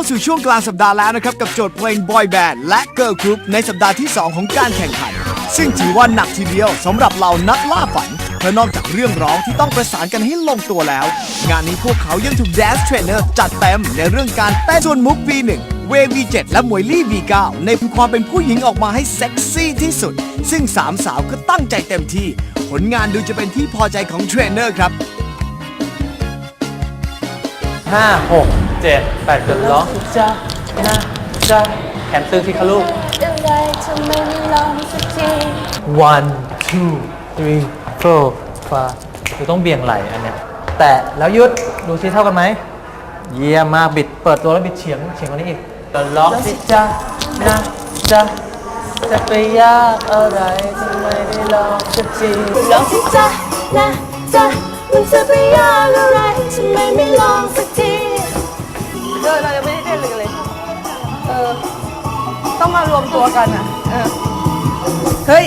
าสู่ช่วงกลางสัปดาห์แล้วนะครับ กับโจทย์เพลง Boy Band และ Girl Group ในสัปดาห์ที่ 2 ของการแข่งขัน ซึ่งถือว่าหนักทีเดียวสำหรับเรานักล่าฝัน เพราะนอกจากเรื่องร้องที่ต้องประสานกันให้ลงตัวแล้ว งานนี้พวกเขายังถูก Dance Trainer จัดเต็มในเรื่องการเต้นส่วนมุก V1 เวว V7 และมวยลี่ V9 ในความเป็นผู้หญิงออกมาให้เซ็กซี่ที่สุด ซึ่งสามสาวก็ตั้งใจเต็มที่ ผลงานดูจะเป็นที่พอใจของเทรนเนอร์ครับ ห้าหก เจ็ดแปดจนร้องจ้านะจ้าแขนตึงที่คะลูกอะไรทำไมไม่ลองสักที one two three four five คือต้องเบี่ยงไหลอันเนี้ยแตะแล้วหยุดดูซิเท่ากันไหม เยี่ยมมากบิดเปิดตัวแล้วบิดเฉียงเฉียงกว่านี้อีกแล้วร้องสิจ้านะจ้าจะไปยากอะไรทำไมไม่ลองสักทีลองสิจ๊ะนะจ๊ะมันจะไปยากอะไรทำไมไม่ลองสักที เออเรายังไม่ได้เต้นเลยกันเลยเออต้องมารวมตัวกันอะเออเฮ้ย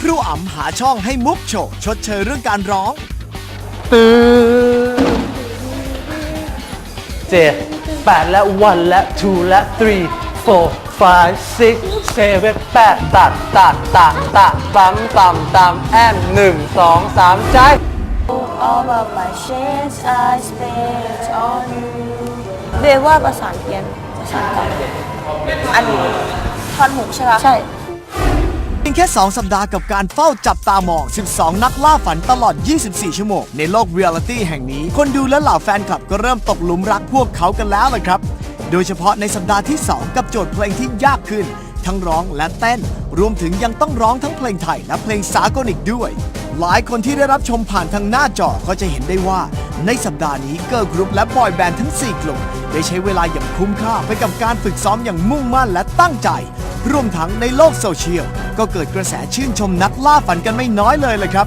ครูอ๋ำหาช่องให้มุกโชว์ชดเชยเรื่องการร้อง ตื่นเจ็ดแปดและ one และ two และ three four five six seven แปดตัดตัดตัดตัดปั๊มต่ำต่ำแอนหนึ่งสองสามใจ All of my shades I spent on you เรียกว่าประสานเพี้ยนประสานกันอันนี้ท่อนหุกใช่ปะใช่ เพียงแค่ 2 สัปดาห์กับการเฝ้าจับตามอง 12 นักล่าฝันตลอด 24 ชั่วโมง ในโลกเรียลลิตี้แห่งนี้ คนดูและเหล่าแฟนคลับก็เริ่มตกหลุมรักพวกเขากันแล้วละครับ โดยเฉพาะในสัปดาห์ที่ 2 กับโจทย์เพลงที่ยากขึ้น ทั้งร้องและเต้น รวมถึงยังต้องร้องทั้งเพลงไทยและเพลงสากลอีกด้วย หลายคนที่ได้รับชมผ่านทางหน้าจอก็จะเห็นได้ว่า ในสัปดาห์นี้เกิร์ลกรุ๊ปและบอยแบนด์ทั้ง 4 กลุ่ม ได้ใช้เวลาอย่างคุ้มค่าไปกับการฝึกซ้อมอย่างมุ่งมั่นและตั้งใจ รวมทั้งในโลกโซเชียลก็เกิดกระแสชื่นชมนักล่าฝันกันไม่น้อยเลยเลยครับ